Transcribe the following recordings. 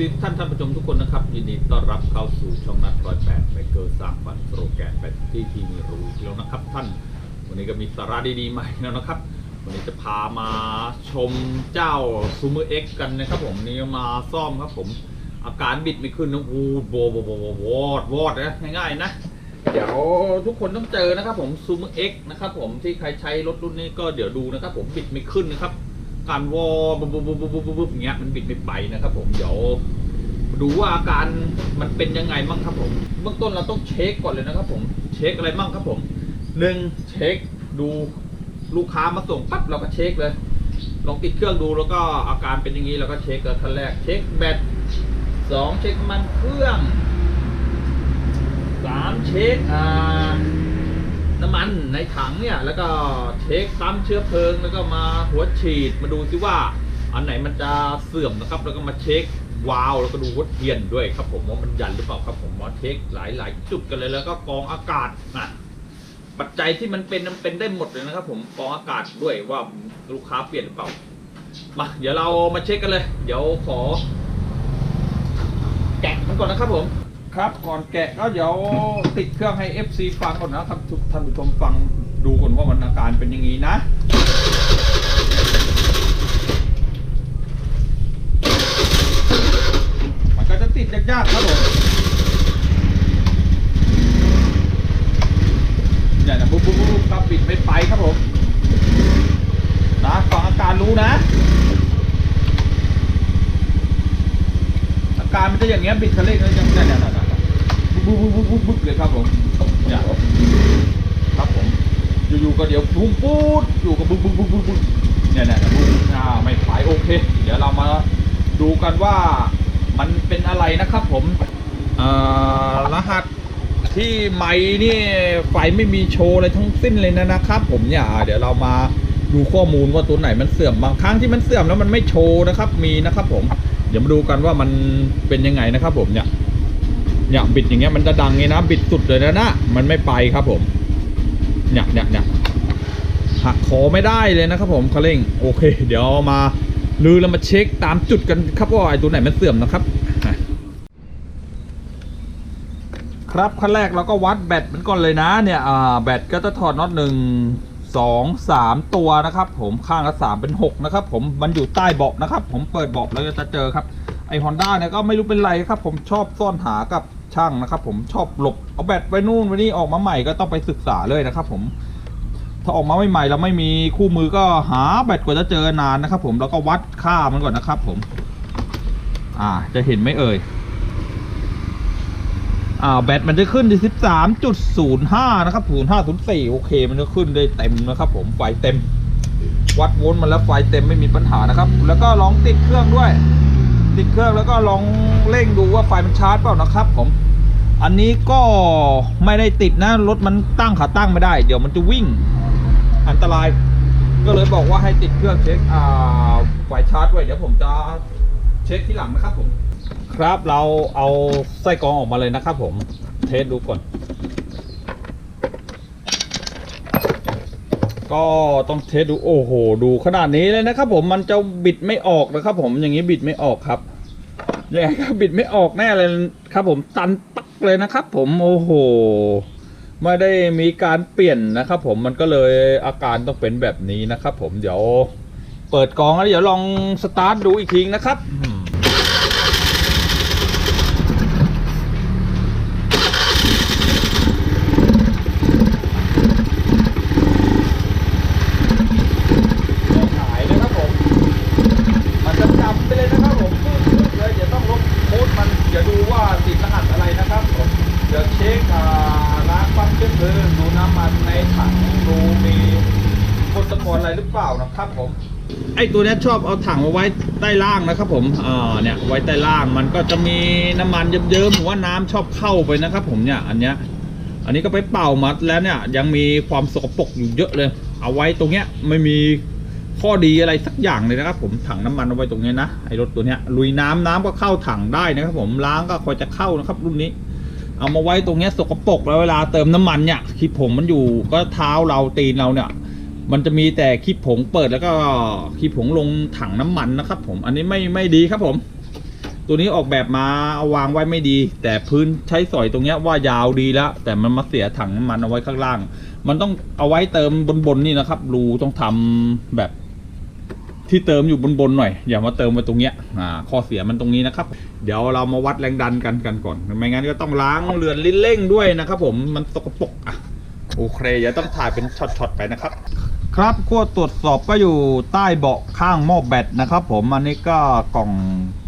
ซีท่านท่านผู้ชมทุกคนนะครับ ยินดีต้อนรับเข้าสู่ช่องนัดร้อยแปดไบเกอร์สร้างฝันโปรแกรมแบตที่ที่มีรู้แล้วนะครับ ท่าน วันนี้ก็มีสาระดีๆใหม่แล้วนะครับ วันนี้จะพามาชมเจ้าซูเมอร์เอ็กกันนะครับผมนี่มาซ่อมครับผม อาการบิดไม่ขึ้นนะอูโบโบโบโบวอดวอดนะง่ายๆนะเดี๋ยวทุกคนต้องเจอนะครับผมซูเมอร์เอ็กนะครับผมที่ใครใช้รถรุ่นนี้ก็เดี๋ยวดูนะครับผมบิดไม่ขึ้นนะครับ การวอบุบบุบบุบบุบบุบอย่างเงี้ยมันบิดไม่ไปนะครับ ผมเดี๋ยวดูว่าอาการมันเป็นยังไงบ้างครับผมเบื้องต้นเราต้องเช็คก่อนเลยนะครับ ผมเช็คอะไรบ้างครับผมหนึ่งเช็คดูลูกค้ามาส่งปั๊บเราก็เช็คเลยลองติดเครื่องดูแล้วก็อาการเป็นอย่างนี้เราก็เช็คกันขั้นแรก เช็คแบตสองเช็คมันเครื่องสามเช็คอ่า น้ำมันในถังเนี่ย แล้วก็เช็คปั๊มเชื้อเพลิง แล้วก็มาหัวฉีดมาดูซิว่า อันไหนมันจะเสื่อมนะครับ แล้วก็มาเช็ควาล์วแล้วก็ดูหัวเทียนด้วยครับผมว่ามันยันหรือเปล่าครับผมมาเช็คหลาย ๆ จุดกันเลยแล้วก็กองอากาศอะปัจจัยที่มันเป็นมันเป็นได้หมดเลยนะครับ ผมกองอากาศด้วยว่าลูกค้าเปลี่ยนหรือเปล่ามาเดี๋ยวเรามาเช็คกันเลย เดี๋ยวขอ แกะมันก่อนนะครับผม ครับก่อนแกะก็เดี๋ยวติดเครื่องให้ FC ฟังก่อนนะครับทุกท่านผู้ชมฟังดูก่อนว่ามันอาการเป็นอย่างนี้นะมันก็จะติดยากๆครับผมเนี่ยนะบุ๊บบุ๊บบุ๊บครับปิดไม่ไปครับผมนะฟังอาการรู้นะอาการมันจะอย่างเงี้ยบิดคันเร่งแล้วยังเนี่ย บุ๊บบุ๊บบุ๊บบุ๊บบุ๊บเลยครับผมเนี่ยครับผมอยู่ๆก็เดี๋ยวพุ่งปูดอยู่กับบุ๊บบุ๊บบุ๊บบุ๊บุ๊บเนี่ยเนี่ยบุ๊บอ่าไม่ไปโอเค เดี๋ยวเรามาดูกันว่ามันเป็นอะไรนะครับผมเอ่อรหัสที่ไม้นี่ไฟไม่มีโชว์อะไรทั้งสิ้นเลยนะนะครับ ผมเนี่ยเดี๋ยวเรามาดูข้อมูลว่าตัวไหนมันเสื่อมบางครั้งที่มันเสื่อมแล้วมันไม่โชว์นะครับ มีนะครับ ผม เดี๋ยวมาดูกันว่ามันเป็นยังไงนะครับ ผมเนี่ย เนี่ยบิดอย่างเงี้ยมันจะดังไงนะบิดสุดเลยนะนะมันไม่ไปครับผมเนี่ยเนี่ยเนี่ยหักคอไม่ได้เลยนะครับผมคันเร่งโอเค เดี๋ยวมาลือแล้วมาเช็คตามจุดกันครับว่าไอ้ตัวไหนมันเสื่อมนะครับ ครับขั้นแรกเราก็วัดแบตมันก่อนเลยนะเนี่ยแบตก็จะถอดน็อตหนึ่งสองสามตัวนะครับ ผมข้างละสามเป็นหกนะครับ ผมมันอยู่ใต้เบาะนะครับ ผมเปิดเบาะแล้วจะเจอครับไอฮอนด้าเนี่ยก็ไม่รู้เป็นไรครับ ผมชอบซ่อนหากับ ช่างนะครับ ผมชอบหลบเอาแบตไว้นู่นไว้นี่ออกมาใหม่ก็ต้องไปศึกษาเลยนะครับ ผม ถ้าออกมาใหม่ๆเราไม่มีคู่มือก็หาแบตกว่าจะเจอนานนะครับ ผมแล้วก็วัดค่ามันก่อนนะครับ ผม อ่า จะเห็นไหมเอ่ยอ่าแบตมันจะขึ้นที่13.05นย์ห้านะครับ0504โอเค มันจะขึ้นได้เต็มนะครับ ผมไฟเต็ม วัดโวลต์มันแล้วไฟเต็มไม่มีปัญหานะครับ แล้วก็ลองติดเครื่องด้วย ติดเครื่องแล้วก็ลองเร่งดูว่าไฟมันชาร์จเปล่านะครับผมอันนี้ก็ไม่ได้ติดนะรถมันตั้งขาตั้งไม่ได้ เดี๋ยวมันจะวิ่งอันตราย ก็เลยบอกว่าให้ติดเครื่องเช็คอ่าไฟชาร์จไว้เดี๋ยวผมจะเช็คที่หลังนะครับผม ครับเราเอาไส้กรองออกมาเลยนะครับผมเทสดูก่อน ก็ต้องเทสดูโอ้โห ดูขนาดนี้เลยนะครับผมมันจะบิดไม่ออกนะครับผมอย่างนี้บิดไม่ออกครับยังไงก็บิดไม่ออกแน่เลยครับ ผมตันปักเลยนะครับ ผมโอ้โหไม่ได้มีการเปลี่ยนนะครับผมมันก็เลยอาการต้องเป็นแบบนี้นะครับ ผมเดี๋ยว เปิดกองแล้วเดี๋ยวลองสตาร์ทดูอีกทีนะครับอืม ก็หายนะครับผม มันจะจับไปเลยนะครับผมปึ๊บปึ๊บเลยเดี๋ยวต้องลบโค้ดมันเดี๋ยวดูว่าติดรหัสอะไรนะครับผม เดี๋ยวเช็คอ่าล้างปั๊มเชื้อเพลิงดูน้ำมันในถังดูมีคนตะกอนอะไรหรือเปล่านะครับผม ไอตัวนี้ชอบเอาถังมาไว้ใต้ล่างนะครับผมอ่าเนี่ยไว้ใต้ล่างมันก็จะมีน้ำมันเยิ้มๆหรือว่าน้ำชอบเข้าไปนะครับ ผมเนี่ยอันเนี้ยอันนี้ก็ไปเป่ามัดแล้วเนี่ยยังมีความสกปรกอยู่เยอะเลย เอาไว้ตรงเนี้ยไม่มีข้อดีอะไรสักอย่างเลยนะครับ ผมถังน้ำมันเอาไว้ตรงเนี้ยนะไอรถตัวเนี้ยลุยน้ำน้ำก็เข้าถังได้นะครับ ผมล้างก็คอยจะเข้านะครับ รุ่นนี้ เอามาไว้ตรงเนี้ยสกปรกแล้วเวลาเติมน้ำมันเนี่ยคลิปผงมันอยู่ก็เท้าเราตีนเราเนี่ย มันจะมีแต่คลิปผงเปิดแล้วก็คลิปผงลงถังน้ำมันนะครับ ผมอันนี้ไม่ไม่ดีครับผม ตัวนี้ออกแบบมาเอาวางไว้ไม่ดี แต่พื้นใช้สอยตรงเนี้ยว่ายาวดีแล้ว แต่มันมาเสียถังน้ำมันเอาไว้ข้างล่าง มันต้องเอาไว้เติมบนๆนี่นะครับ รูต้องทำแบบที่เติมอยู่บนๆหน่อย อย่ามาเติมไว้ตรงเนี้ยอ่าข้อเสียมันตรงนี้นะครับ เดี๋ยวเรามาวัดแรงดันกันกันก่อนไม่งั้นก็ต้องล้างเรือนลิ้นเร่งด้วยนะครับ ผมมันสกปรกอะโอเคอย่าต้องถ่ายเป็นช็อตๆไปนะครับ ครับขั้วตรวจสอบก็อยู่ใต้เบาะข้างหม้อแบตนะครับ ผมอันนี้ก็กล่อง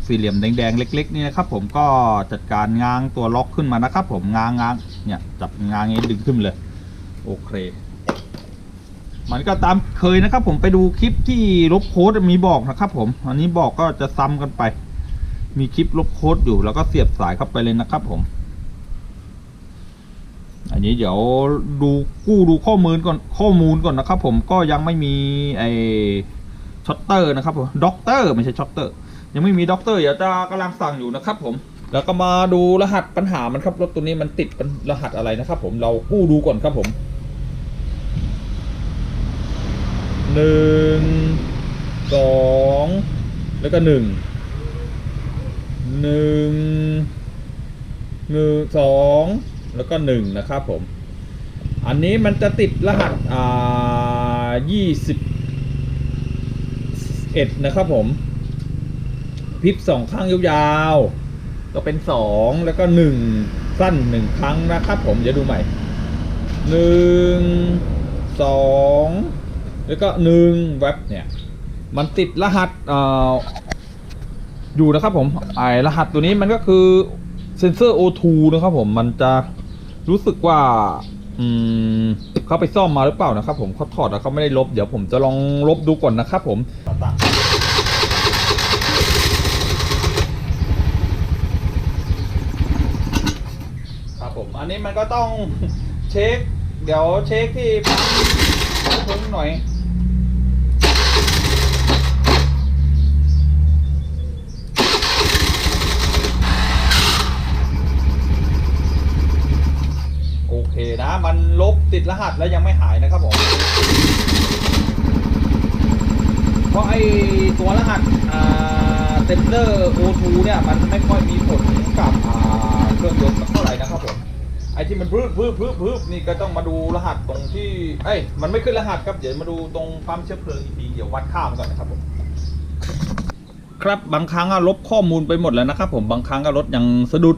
สี่เหลี่ยมแดงๆเล็ก ๆ นี่นะครับ ผมก็จัดการง้างตัวล็อกขึ้นมานะครับ ผมง้างง้างเนี่ยจับง้างงนี้ดึงขึ้นเลยโอเคมันก็ตามเคยนะครับ ผมไปดูคลิปที่ลบโค้ดมีบอกนะครับ ผม อันนี้บอกก็จะซ้ำกันไป มีคลิปลบโค้ดอยู่แล้วก็เสียบสายเข้าไปเลยนะครับ ผม อันนี้เดี๋ยวดูกู้ดูข้อมูลก่อนข้อมูลก่อนนะครับ ผมก็ยังไม่มีไอช็อตเตอร์นะครับผมด็อกเตอร์ไม่ใช่ช็อตเตอร์ ยังไม่มีด็อกเตอร์เดี๋ยวจะกำลังสั่งอยู่นะครับ ผม แล้วก็มาดูรหัสปัญหามันครับรถตัวนี้มันติดเป็นรหัสอะไรนะครับ ผมเรากู้ดูก่อนครับผมหนึ่งสองแล้วก็หนึ่งหนึ่งหนึ่งสอง แล้วก็หนึ่งนะครับผม อันนี้มันจะติดรหัสอ่ายี่สิบเอ็ดนะครับผม พิบสองข้างยาวๆ ก็เป็นสองแล้วก็หนึ่งสั้นหนึ่งครั้งนะครับผม เดี๋ยวดูใหม่หนึ่งสองแล้วก็หนึ่งเว็บเนี่ย มันติดรหัสอ่ออยู่นะครับผมไอรหัสตัวนี้มันก็คือเซนเซอร์ O2 นะครับผม มันจะ รู้สึกว่า อืมเขาไปซ่อมมาหรือเปล่านะครับ ผมเขาถอดแล้วเขาไม่ได้ลบ เดี๋ยวผมจะลองลบดูก่อนนะครับผม ครับผม อันนี้มันก็ต้อง เช็ค เดี๋ยวเช็คที่ปั๊มเพิ่งหน่อย โอเคนะ มันลบติดรหัสแล้วยังไม่หายนะครับผมเพราะไอตัวรหัสเซนเซอร์ O2 เนี่ยมันไม่ค่อยมีผลกับเครื่องยนต์สักเท่าไหร่นะครับผมไอที่มันพื้นพื้นพื้นพื้นนี่ก็ต้องมาดูรหัสตรงที่เอ้มันไม่ขึ้นรหัสครับเดี๋ยวมาดูตรงปั๊มเชื้อเพลิงอีกทีเดี๋ยววัดค่ามันก่อนนะครับผมครับบางครั้งอะลบข้อมูลไปหมดแล้วนะครับผมบางครั้งก็รถยังสะดุด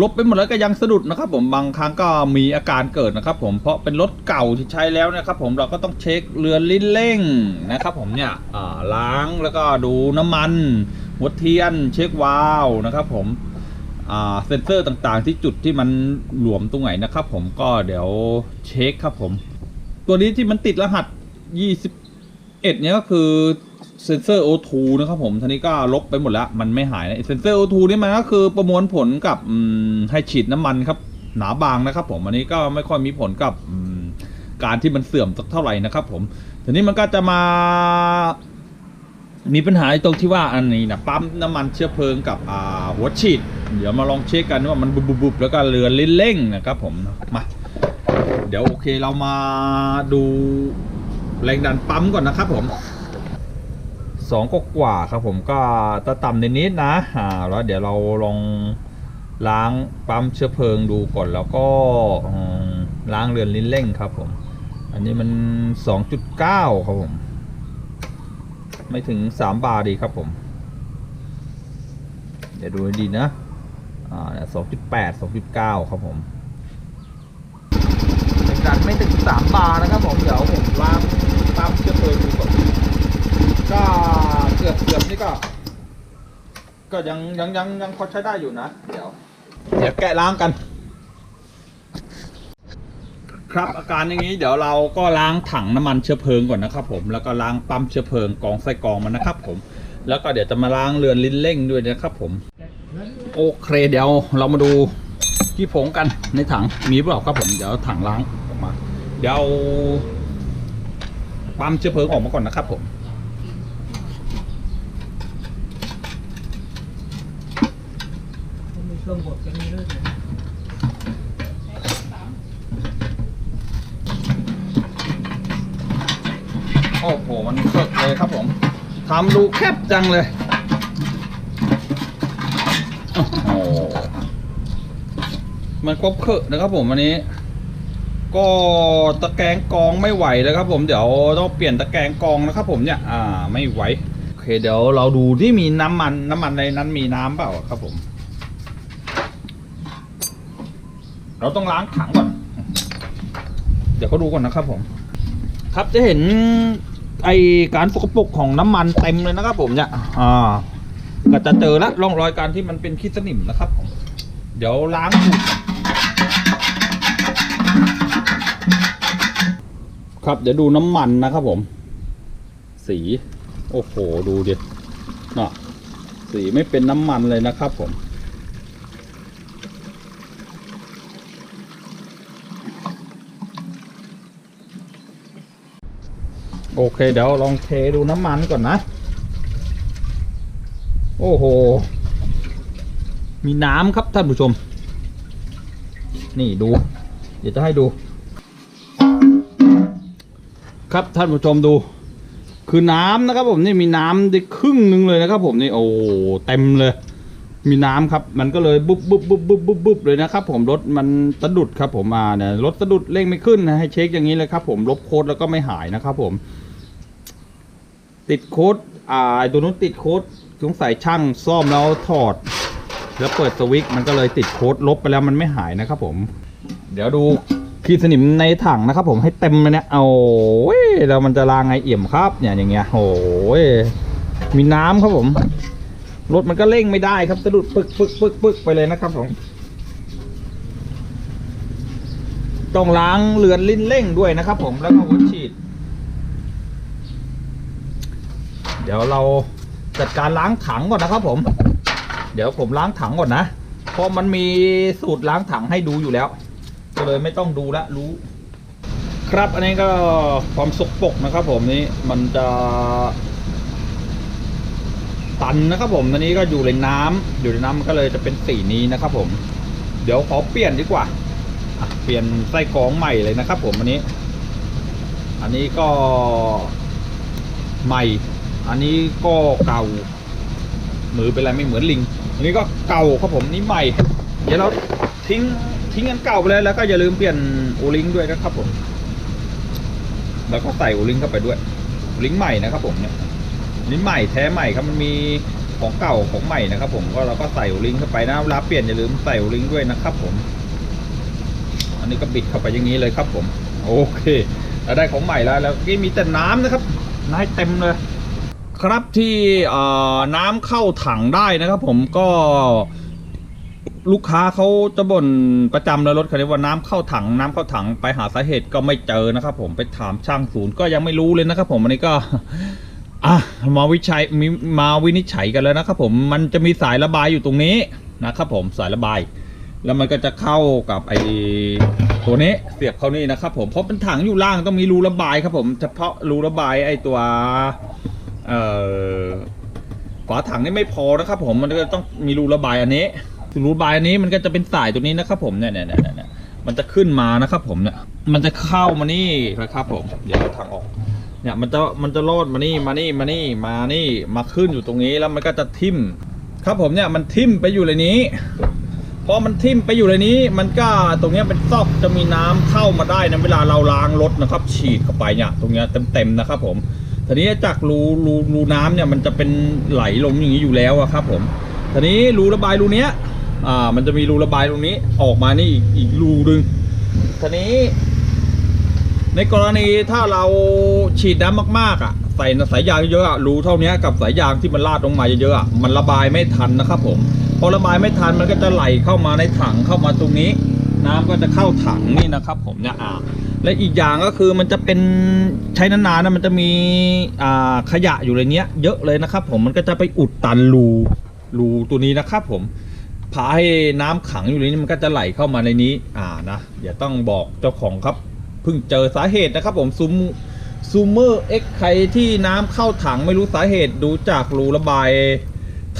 ลบไปหมดแล้วก็ยังสะดุดนะครับผมบางครั้งก็มีอาการเกิดนะครับผมเพราะเป็นรถเก่าที่ใช้แล้วนะครับผมเราก็ต้องเช็คเรือนลิ้นเร่งนะครับผมเนี่ยล้างแล้วก็ดูน้ำมันหัวเทียนเช็ควาล์วนะครับผมเซ็นเซอร์ต่างๆ ที่จุดที่มันหลวมตรงไหนนะครับผมก็เดี๋ยวเช็คครับผม ตัวนี้ที่มันติดรหัส 21 เนี่ยก็คือ เซนเซอร์ O2 นะครับผมทีนี้ก็ลบไปหมดแล้ว มันไม่หายนะเซนเซอร์ O2 นี่มันก็คือประมวลผลกับให้ฉีดน้ำมันครับ หนาบางนะครับผมอันนี้ก็ไม่ค่อยมีผลกับการที่มันเสื่อมสักเท่าไหร่นะครับผมทีนี้มันก็จะมามีปัญหาตรงที่ว่าอันนี้นะปั๊มน้ำมันเชื้อเพลิงกับอ่าหัวฉีด เดี๋ยวมาลองเช็คกันว่ามันบุบๆๆแล้วก็เรือนเร่งๆนะครับผมมาเดี๋ยวโอเคเรามาดูแรงดันปั๊มก่อนนะครับผม สองก็กว่าครับผมก็จะต่ำนิดๆนะอ่าแล้วเดี๋ยวเราลองล้างปั๊มเชื้อเพลิงดูก่อนแล้วก็ล้างเรือนลิ้นเร่งครับผม อันนี้มัน 2.9 ครับผม ไม่ถึง 3 บาร์ดีครับผม เดี๋ยวดูให้ดีนะ อ่าสองจุดแปดสองจุดเก้าครับผมเป็นการไม่ถึงสามบาร์นะครับผม เดี๋ยวผมล้างปั๊มเชื้อเพลิงดูก่อน ก็เกือบเกือบนี่ก็ ก็ยังยังยังยังพอใช้ได้อยู่นะ เดี๋ยว เดี๋ยวแกะล้างกัน ครับอาการอย่างนี้เดี๋ยวเราก็ล้างถังน้ำมันเชื้อเพลิงก่อนนะครับ ผมแล้วก็ล้างปั๊มเชื้อเพลิงกองไส้กองมันนะครับ ผม แล้วก็เดี๋ยวจะมาล้างเรือนลิ้นเร่งด้วยนะครับ ผม โอเคเดี๋ยวเรามาดูขี้ผงกันในถังมีเปล่าครับผมเดี๋ยวถังล้างออกมา เดี๋ยวปั๊มเชื้อเพลิงออกมาก่อนนะครับผม ลมบดก็มีเรื่อยโอ้โห มันสดเลยครับผมทำดูแคบจังเลย โอ้มันครบเคอะนะครับผมอันนี้ ก็ตะแกรงกองไม่ไหวแล้วครับผม เดี๋ยวต้องเปลี่ยนตะแกรงกองนะครับผมเนี่ย อ่า ไม่ไหว โอเค เดี๋ยวเราดูที่มีน้ำมัน น้ำมันในนั้นมีน้ำเปล่าครับผม เราต้องล้างถังก่อน เดี๋ยวเขาดูก่อนนะครับผม ครับจะเห็นไอการสกปรกของน้ำมันเต็มเลยนะครับผมเนี่ย อ่า ก็จะเจอละร่องรอยการที่มันเป็นขี้สนิมนะครับผม เดี๋ยวล้างถูครับเดี๋ยวดูน้ำมันนะครับผม สี โอ้โห ดูดิน่ะสีไม่เป็นน้ำมันเลยนะครับผม โอเค เดี๋ยวลองเทดูน้ำมันก่อนนะ โอ้โห มีน้ำครับท่านผู้ชม นี่ดู เดี๋ยวจะให้ดู ครับท่านผู้ชมดู คือน้ำนะครับผมนี่มีน้ำได้ครึ่งหนึ่งเลยนะครับผมนี่โอ้เต็มเลย มีน้ำครับ มันก็เลยบุบบุบบุบบุบบุบบุบเลยนะครับผมรถมันสะดุดครับผมมาเนี่ยรถสะดุดเร่งไม่ขึ้นนะให้เช็คอย่างนี้เลยครับผมลบโค้ดแล้วก็ไม่หายนะครับผม ติดโค้ดอ่าไอ้ตัวนู้นติดโค้ดสงสัยช่างซ่อมแล้วถอด แล้วเปิดสวิตช์มันก็เลยติดโค้ดลบไปแล้วมันไม่หายนะครับผม เดี๋ยวดูขีดสนิมในถังนะครับผมให้เต็มเลยเนี่ยเอาโอ้ยแล้วมันจะลางไงเอี่ยมครับ เนี่ยอย่างเงี้ยโอ้ยมีน้ำครับผมรถมันก็เร่งไม่ได้ครับสะดุดปึกปึกปึกปึกไปเลยนะครับผมต้องล้างเรือนลิ้นเร่งด้วยนะครับผมแล้วก็หัวฉีด เดี๋ยวเราจัดการล้างถังก่อนนะครับผม เดี๋ยวผมล้างถังก่อนนะ เพราะมันมีสูตรล้างถังให้ดูอยู่แล้ว ก็เลยไม่ต้องดูละรู้ ครับอันนี้ก็ความสกปรกนะครับ ผมนี่มันจะตันนะครับผมอันนี้ก็อยู่ในน้ำอยู่ในน้ำมันก็เลยจะเป็นสีนี้นะครับ ผม เดี๋ยวขอเปลี่ยนดีกว่าเปลี่ยนไส้กรองใหม่เลยนะครับ ผมอันนี้ อันนี้ก็ใหม่ อันนี้ก็เก่ามือเป็นไรไม่เหมือนลิง อันนี้ก็เก่าครับผมนี่ใหม่ เดี๋ยวเราทิ้งทิ้งอันเก่าไปเลยแล้วก็อย่าลืมเปลี่ยนโอลิงด้วยนะครับผมแล้วก็ใส่โอลิงเข้าไปด้วยลิงใหม่นะครับผมเนี่ยนี่ใหม่แท้ใหม่ครับมันมีของเก่าของใหม่นะครับ ผมก็เราก็ใส่โอลิงเข้าไปนะเวลาเปลี่ยนอย่าลืมใส่โอลิงด้วยนะครับ ผม อันนี้ก็บิดเข้าไปอย่างนี้เลยครับ ผม โอเคเราได้ของใหม่แล้วแล้วนี่มีแต่น้ำนะครับน้ำเต็มเลย ครับที่เอ่อน้ำเข้าถังได้นะครับ ผมก็ลูกค้าเขาจะบ่นประจำเลยรถคันนี้ว่าน้ำเข้าถังน้ำเข้าถังไปหาสาเหตุก็ไม่เจอนะครับ ผมไปถามช่างศูนย์ก็ยังไม่รู้เลยนะครับ ผมอันนี้ก็อะมาวิจัยมมาวินิจฉัยกันแล้วนะครับ ผมมันจะมีสายระบายอยู่ตรงนี้นะครับ ผมสายระบาย แล้วมันก็จะเข้ากับไอ้ตัวนี้เสียบเข้านี่นะครับ ผมเพราะเป็นถังอยู่ล่างต้องมีรูระบายครับ ผมเฉพาะรูระบายไอ้ตัว เอ่อฝาถังนี่ไม่พอนะครับ ผมมันก็ต้องมีรูระบายอันนี้รูระบายอันนี้มันก็จะเป็นสายตัวนี้นะครับ ผมเนี่ยเนี่ยเนี่ยเนี่ยมันจะขึ้นมานะครับ ผมเนี่ย มันจะเข้ามานี่นะครับ ผม เดี๋ยวเอาถังออกเนี่ยมันจะมันจะลอดมานี่มานี่มานี่มานี่มาขึ้นอยู่ตรงนี้แล้วมันก็จะทิ่ม ครับผมเนี่ยมันทิ่มไปอยู่ในนี้พอมันทิ่มไปอยู่ในนี้ มันก็ตรงเนี้ยเป็นซอกจะมีน้ำเข้ามาได้นะเวลาเราล้างรถนะครับ ฉีดเข้าไปเนี่ย ตรงเนี้ยเต็มๆนะครับ ผม ทีนี้จากรูรูรูน้ำเนี่ยมันจะเป็นไหลลงอย่างนี้อยู่แล้วอะครับ ผมทีนี้รูระบายรูเนี้ย อ่า มันจะมีรูระบายตรงนี้ออกมานี่อีกอีกรูดึงทีนี้ ในกรณีถ้าเราฉีดน้ำมากๆอะใส่สายยางเยอะๆรูเท่านี้กับสายยางที่มันลาดลงมาเยอะๆอะมันระบายไม่ทันนะครับ ผม พอระบายไม่ทันมันก็จะไหลเข้ามาในถังเข้ามาตรงนี้ น้ำก็จะเข้าถังนี่นะครับ ผมเนี่ยอ่า และอีกอย่างก็คือมันจะเป็นใช้นานๆนะมันจะมีขยะอยู่ในเนี้ยเยอะเลยนะครับ ผมมันก็จะไปอุดตันรูรูตัวนี้นะครับ ผมพาให้น้ำขังอยู่ในนี้มันก็จะไหลเข้ามาในนี้ อ่านะเดี๋ยวต้องบอกเจ้าของครับเพิ่งเจอสาเหตุนะครับผมซูมซูเมอร์เอ็กใครที่น้ำเข้าถังไม่รู้สาเหตุดูจากรูระบาย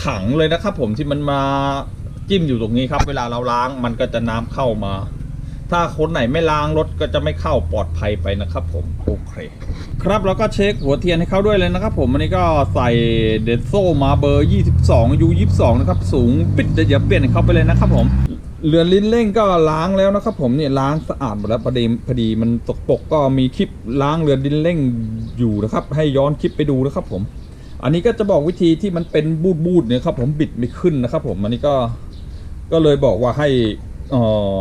ถังเลยนะครับ ผมที่มันมาจิ้มอยู่ตรงนี้ครับ เวลาเราล้างมันก็จะน้ำเข้ามา ถ้าคนไหนไม่ล้างรถก็จะไม่เข้าปลอดภัยไปนะครับผมโอเค ครับแล้วก็เช็คหัวเทียนให้เขาด้วยเลยนะครับผมอันนี้ก็ใส่เดนโซมาเบอร์ 22 U 22 นะครับ สูงปิดเดี๋ยวเปลี่ยนให้าไปเลยนะครับผมเรือนลิ้นเร่งก็ล้างแล้วนะครับผมเนี่ยล้างสะอาดหมดแล้วพอดีพอดีมันตกปกก็มีคลิปล้างเรือนลิ้นเร่งอยู่นะครับ ให้ย้อนคลิปไปดูนะครับผม อันนี้ก็จะบอกวิธีที่มันเป็นบูดบูดๆเนี่ยครับผมบิดไม่ขึ้นนะครับผมอันนี้ก็ก็เลยบอกว่าให้ อ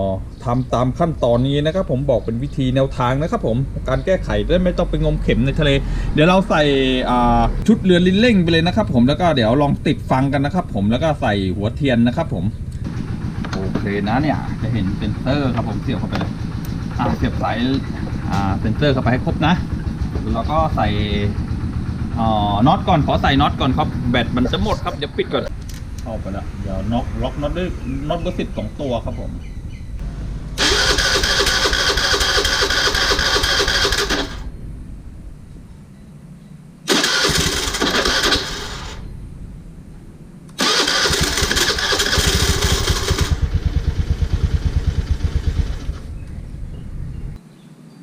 อทำตามขั้นตอนนี้นะครับผมบอกเป็นวิธีแนวทางนะครับผมการแก้ไขได้ไม่ต้องไปงมเข็มในทะเล เดี๋ยวเราใส่อ่าชุดเรือลิ้นเร่งไปเลยนะครับ ผมแล้วก็เดี๋ยวลองติดฟังกันนะครับ ผมแล้วก็ใส่หัวเทียนนะครับ ผมโอเคนะเนี่ยจะเห็นเซนเซอร์ครับผมเสียบเข้าไปเลยอ่าเสียบสายอ่าเซนเซอร์เข้าไปให้ครบนะแล้วก็ใส่อ่อน็อตก่อนขอใส่น็อตก่อนครับแบตมันจะหมดครับเดี๋ยวปิดก่อน เข้าไปแล้วเดี๋ยวน็อกล็อกน็อตด้วยน็อตเบอร์สิบสองตัวครับผม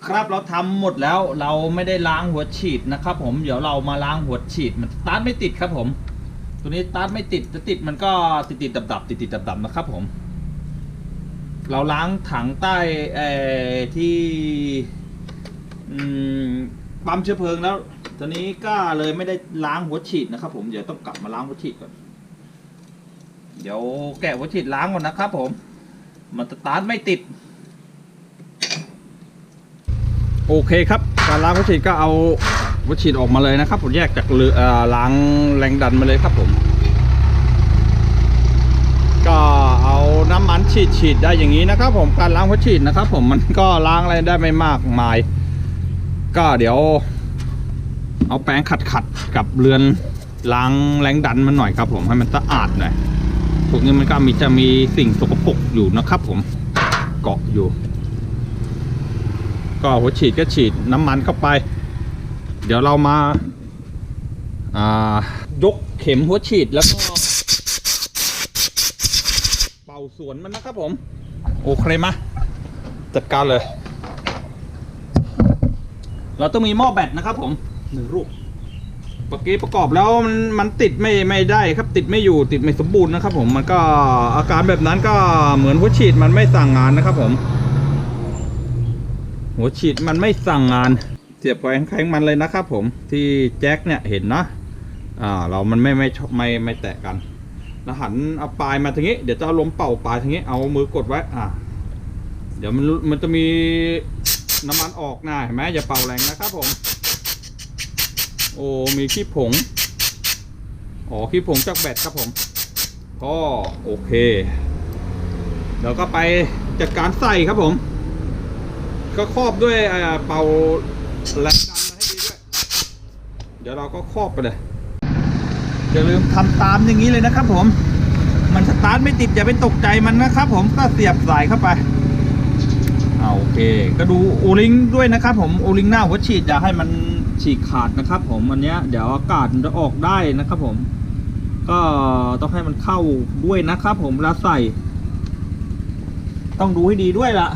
ครับเราทำหมดแล้วเราไม่ได้ล้างหัวฉีดนะครับผมเดี๋ยวเรามาล้างหัวฉีดมันสตาร์ทไม่ติดครับผม ตัวนี้สตาร์ทไม่ติดจะติดมันก็ติดติดดับดับติดติดดับดับนะครับผม เราล้างถังใต้เอ่อที่ปั๊มเชื้อเพลิงแล้วตอนนี้ก็เลยไม่ได้ล้างหัวฉีดนะครับผมเดี๋ยวต้องกลับมาล้างหัวฉีดก่อนเดี๋ยวแกะหัวฉีดล้างก่อนนะครับผม มันสตาร์ทไม่ติด โอเคครับ การล้างหัวฉีดก็เอา วฉีดออกมาเลยนะครับ ผมแยกจากเรือเอ่อล้างแรงดันมาเลยครับผม ก็เอาน้ำมันฉีดฉีดได้อย่างนี้นะครับ ผมการล้างหัวฉีดนะครับ ผมมันก็ล้างอะไรได้ไม่มากมาย ก็เดี๋ยว เอาแป้งขัดขัดกับเรือนล้างแรงดันมันหน่อยครับ ผมให้มันสะอาดหน่อยพวกนี้มันก็มีจะมีสิ่งสกปรกอยู่นะครับ ผมเกาะอยู่ ก็หัวฉีดก็ฉีดน้ำมันเข้าไป เดี๋ยวเรามาอ่ายกเข็มหัวฉีดแล้วก็เป่าสวนมันนะครับผม โอเคมาจัดการเลย เราต้องมีหม้อแบตนะครับผมหนึ่งลูกเมื่อกี้ประกอบแล้วมันมันติดไม่ไม่ได้ครับ ติดไม่อยู่ติดไม่สมบูรณ์นะครับผมมันก็อาการแบบนั้นก็เหมือนหัวฉีดมันไม่สั่งงานนะครับผม หัวฉีดมันไม่สั่งงาน เสียบไปแข้งมันเลยนะครับผมที่แจ็คเนี่ยเห็นนะอ่าเรามันไม่ไม่ไม่ไม่แตะกันแล้วหันเอาปลายมาทางนี้ เดี๋ยวจะเอาลมเป่าปลายทางนี้เอามือกดไว้อ่าเดี๋ยวมันมันจะมีน้ำมันออกหน้าเห็นไหมอย่าเป่าแรงนะครับผม โอ้มีขี้ผงอ๋อขี้ผงจากแบตครับผม ก็โอเคเดี๋ยวก็ไปจัดการใส่ครับผม ก็ครอบด้วยอ่าเป่า แรงดันมาให้ดีด้วย เดี๋ยวเราก็ครอบไปเลย อย่าลืมทำตามอย่างนี้เลยนะครับผม มันสตาร์ทไม่ติดอย่าไปตกใจมันนะครับผมก็เสียบสายเข้าไปเอาโอเค ก็ดูโอลิงด้วยนะครับผมโอลิงหน้าหัวฉีดอย่าให้มันฉีกขาดนะครับ ผมอันเนี้ยเดี๋ยวอากาศมันจะออกได้นะครับ ผม ก็ต้องให้มันเข้าด้วยนะครับ ผมแล้วใส่ ต้องดูให้ดีด้วยล่ะ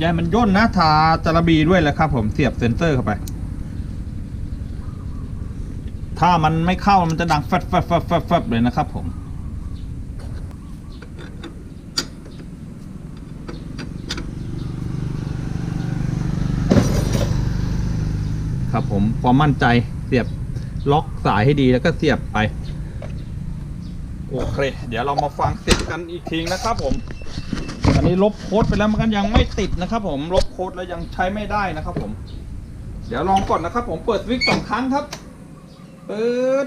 ยาให้มันย่นนะทาจระบีด้วยแหละครับ ผมเสียบเซนเซอร์เข้าไป ถ้ามันไม่เข้ามันจะดังแฟดแฟดแฟดแฟดแฟดเลยนะครับ ผมครับผมความมั่นใจเสียบล็อกสายให้ดีแล้วก็เสียบไป โอเค เดี๋ยวเรามาฟังเสียงกันอีกทีนะครับผม อันนี้ลบโค้ดไปแล้วมันก็ยังไม่ติดนะครับ ผมลบโค้ดแล้วยังใช้ไม่ได้นะครับ ผม เดี๋ยวลองก่อนนะครับ ผมเปิดสวิตช์สองครั้งครับเปิด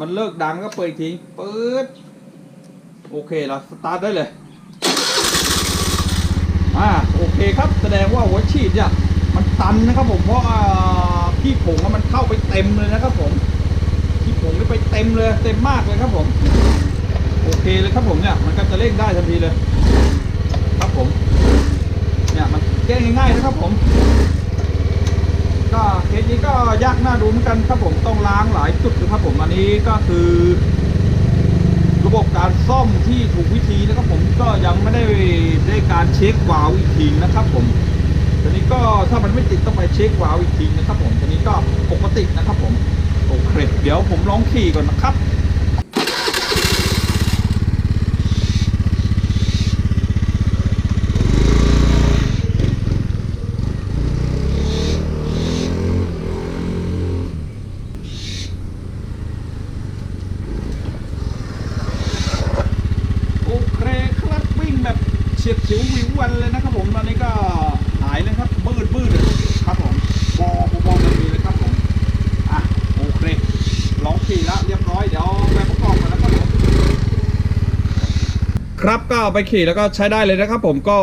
มันเลิกดังก็เปิดอีกทีเปิดโอเคเราสตาร์ทได้เลยอ่าโอเคครับแสดงว่าหัวฉีดเนี่ยมันตันนะครับ ผมเพราะพี่ผงมันเข้าไปเต็มเลยนะครับผมพี่ผงนี่ไปเต็มเลยเต็มมากเลยครับผม โอเคเลยครับผมเนี่ยมันก็จะเร่งได้ทันทีเลย ครับผม ได้ง่ายๆนะครับผม ก็เคสนี้ก็ยากน่าดูเหมือนกันครับผมต้องล้างหลายจุดนะครับผมอันนี้ก็คือ ระบบการซ่อมที่ถูกวิธีนะครับผมก็ยังไม่ได้ได้การเช็ควาล์วอีกทีนะครับผมทีนี้ก็ถ้ามันไม่ติดต้องไปเช็ควาล์วอีกทีนะครับผมทีนี้ก็ปกตินะครับผมโอเคเดี๋ยวผมลองขี่ก่อนนะครับ เฉียดฉิววิววันเลยนะครับผมตอนนี้ก็หายเลยครับบืดบืดเลยครับผมบอบอบอเลยเลยครับผมอะโอเคลองขี่แล้วเรียบร้อยเดี๋ยวไปประกอบกันแล้วก็เดี๋ยว ครับก็เอาไปขี่แล้วก็ใช้ได้เลยนะครับ ผมก็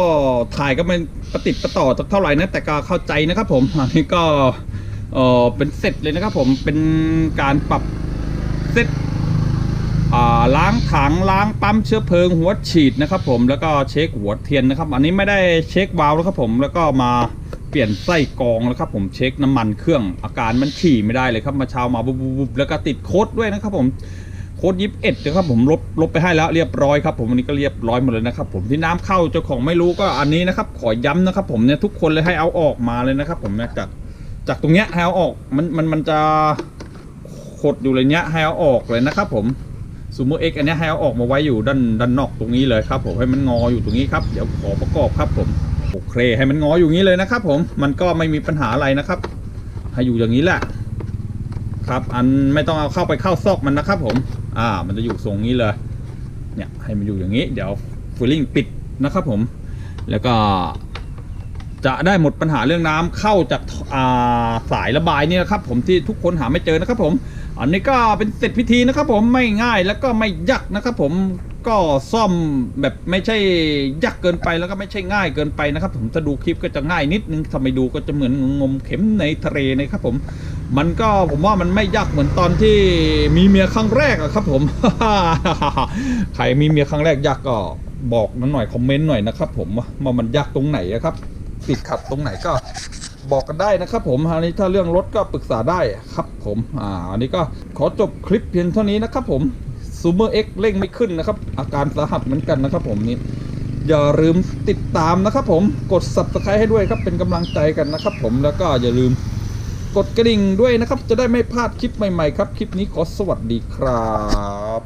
ถ่ายก็เป็นประติดประต่อเท่าไหร่นะแต่ก็เข้าใจนะครับ ผมอันนี้ก็เออเป็นเสร็จเลยนะครับ ผมเป็นการปรับเซตอ่าล้างถังล้างปั๊มเชื้อเพลิงหัวฉีดนะครับ ผมแล้วก็เช็คหัวเทียนนะครับ อันนี้ไม่ได้เช็ควาล์วแล้วครับผมแล้วก็มาเปลี่ยนไส้กรองแล้วครับผมเช็คน้ำมันเครื่องอาการมันขี่ไม่ได้เลยครับมาเช้ามาบุบบุบบุบแล้วก็ติดโค้ดด้วยนะครับผม โค้ดยิบเอ็ดนะครับผมลบลบไปให้แล้วเรียบร้อยครับผมวันนี้ก็เรียบร้อยหมดเลยนะครับผมที่น้ำเข้าเจ้าของไม่รู้ก็อันนี้นะครับขอย้ำนะครับผมเนี่ยทุกคนเลยให้เอาออกมาเลยนะครับผมจากจากตรงเนี้ยให้เอาออกมันมันมันจะขดอยู่เลยเนี้ยให้เอาออกเลยนะครับผมซูเมอร์เอ็กอันเนี้ยให้เอาออกมาไว้อยู่ด้านด้านนอกตรงนี้เลยครับผมให้มันงออยู่ตรงนี้ครับเดี๋ยวขอประกอบครับผมโอเคให้มันงออยู่นี้เลยนะครับผมมันก็ไม่มีปัญหาอะไรนะครับให้อยู่อย่างนี้แหละครับอันไม่ต้องเอาเข้าไปเข้าซอกมันนะครับผม อ่า มันจะอยู่ทรงนี้เลย เนี่ยให้มันอยู่อย่างนี้ เดี๋ยวฟูลิ่งปิดนะครับผม แล้วก็จะได้หมดปัญหาเรื่องน้ำเข้าจากอ่าสายระบายนี่นะครับผมที่ทุกคนหาไม่เจอนะครับผม อันนี้ก็เป็นเสร็จพิธีนะครับผมไม่ง่ายแล้วก็ไม่ยากนะครับผมก็ซ่อมแบบไม่ใช่ยากเกินไปแล้วก็ไม่ใช่ง่ายเกินไปนะครับ ผมถ้าดูคลิปก็จะง่ายนิดนึงถ้าไมดูก็จะเหมือนงมเข็มในทะเลนะครับผม มันก็ผมว่ามันไม่ยากเหมือนตอนที่มีเมียครั้งแรกอะครับผม ใครมีเมียครั้งแรกยากก็บอกมันหน่อยคอมเมนต์หน่อยนะครับผมว่ามันยากตรงไหนอะครับ ติดขัดตรงไหนก็บอกกันได้นะครับผมอันนี้ถ้าเรื่องรถก็ปรึกษาได้ครับผมอ่าอันนี้ก็ขอจบคลิปเพียงเท่านี้นะครับผมซูเมอร์เอ็กเร่งไม่ขึ้นนะครับ อาการสาหัสเหมือนกันนะครับผมนี่อย่าลืมติดตามนะครับผมกด subscribe ให้ด้วยครับเป็นกำลังใจกันนะครับผมแล้วก็อย่าลืม กดกระดิ่งด้วยนะครับ จะได้ไม่พลาดคลิปใหม่ๆครับ คลิปนี้ขอสวัสดีครับ